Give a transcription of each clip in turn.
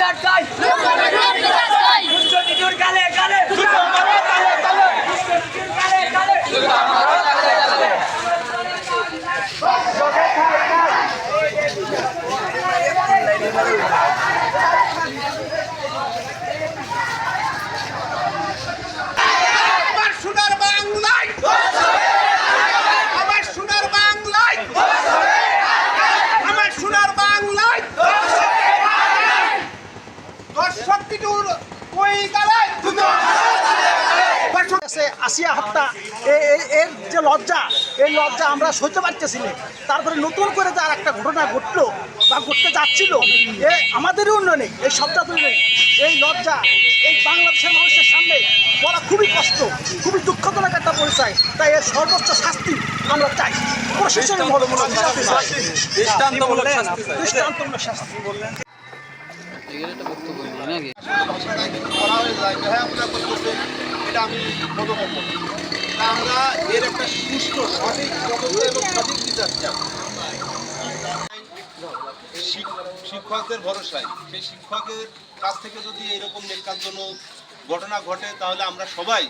Libertai! Libertai! আসিয়া হত্যা এর যে লজ্জা এই লজ্জা আমরা সহ্য পারতেছি না। তারপরে নতুন করে যে আর একটা ঘটনা ঘটলো বা ঘটতে যাচ্ছিল এ আমাদেরই উন্নয়নে এই শব্দাতুল নেই। এই লজ্জা এই বাংলাদেশের মানুষের সামনে বলা খুবই কষ্ট খুবই দুঃখজনক একটা পরিচয়। তাই এর সর্বোচ্চ শাস্তি আমরা চাই। চাই। দৃষ্টান্তমূলক শাস্তি চাই। দৃষ্টান্তমূলক শাস্তি। এগুলো একটা বক্তব্য নাকি? এটা আমি তা আমরা এর একটা সুষ্ঠু সঠিক তদন্ত এবং সঠিক বিচার চাই। শিক্ষকদের ভরসায়। সেই শিক্ষকের কাছ থেকে যদি এরকম নেকাজনক ঘটনা ঘটে, তাহলে আমরা সবাই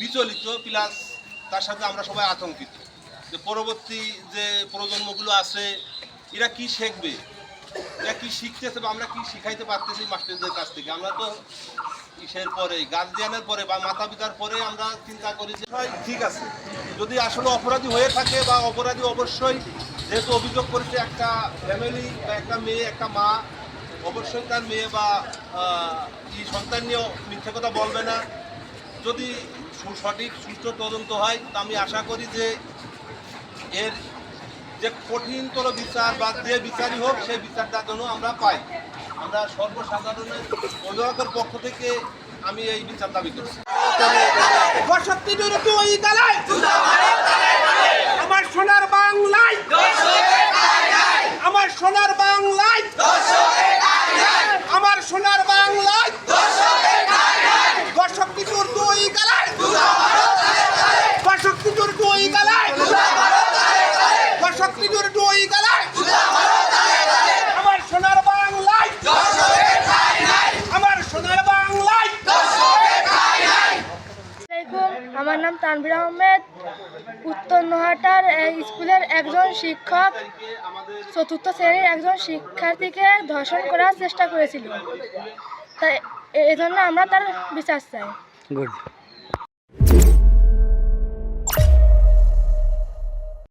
বিচলিত প্লাস তার সাথে আমরা সবাই আতঙ্কিত। যে পরবর্তী যে প্রজন্মগুলো আছে, এরা কি শিখবে? এরা কি শিখতেছে বা আমরা কি শিখাইতে পারতেছি মাস্টারদের কাছ থেকে? আমরা তো ইসের পরে, গার্জিয়ানের পরে বা মাতা পিতার পরে আমরা চিন্তা করি যে ঠিক আছে। যদি আসলে অপরাধী হয়ে থাকে বা অপরাধী অবশ্যই যেহেতু অভিযোগ করেছে একটা ফ্যামিলি বা একটা মেয়ে, একটা মা, অবশ্যই তার মেয়ে বা এই সন্তান নিয়ে মিথ্যে কথা বলবে না। যদি সঠিক সুষ্ঠু তদন্ত হয়, তা আমি আশা করি যে এর যে কঠিনতর বিচার বা যে বিচারই হোক, সেই বিচারটা যেন আমরা পাই। আমরা সর্বসাধারণের অভিভাবকের পক্ষ থেকে আমি এই বিচার দাবি করছি। আমার সোনার বাংলায়। আমার সোনার বাংলায় আমার সোনার বাংলায় বসতি জুড়ে তুই গালায় বসতি জুড়ে তুই গালায় বসতি জুড়ে তুই গালায় আমার সোনার বাংলায় আমার সোনার বাংলায় আসসালামাইকুম আমার নাম তানভীর আহমেদ। উত্তর নোহাটার স্কুলের একজন শিক্ষক। চতুর্থ শ্রেণির একজন শিক্ষার্থীকে ধর্ষণ করার চেষ্টা করেছিল। তাই এজন্য আমরা তার বিচার চাই। গুড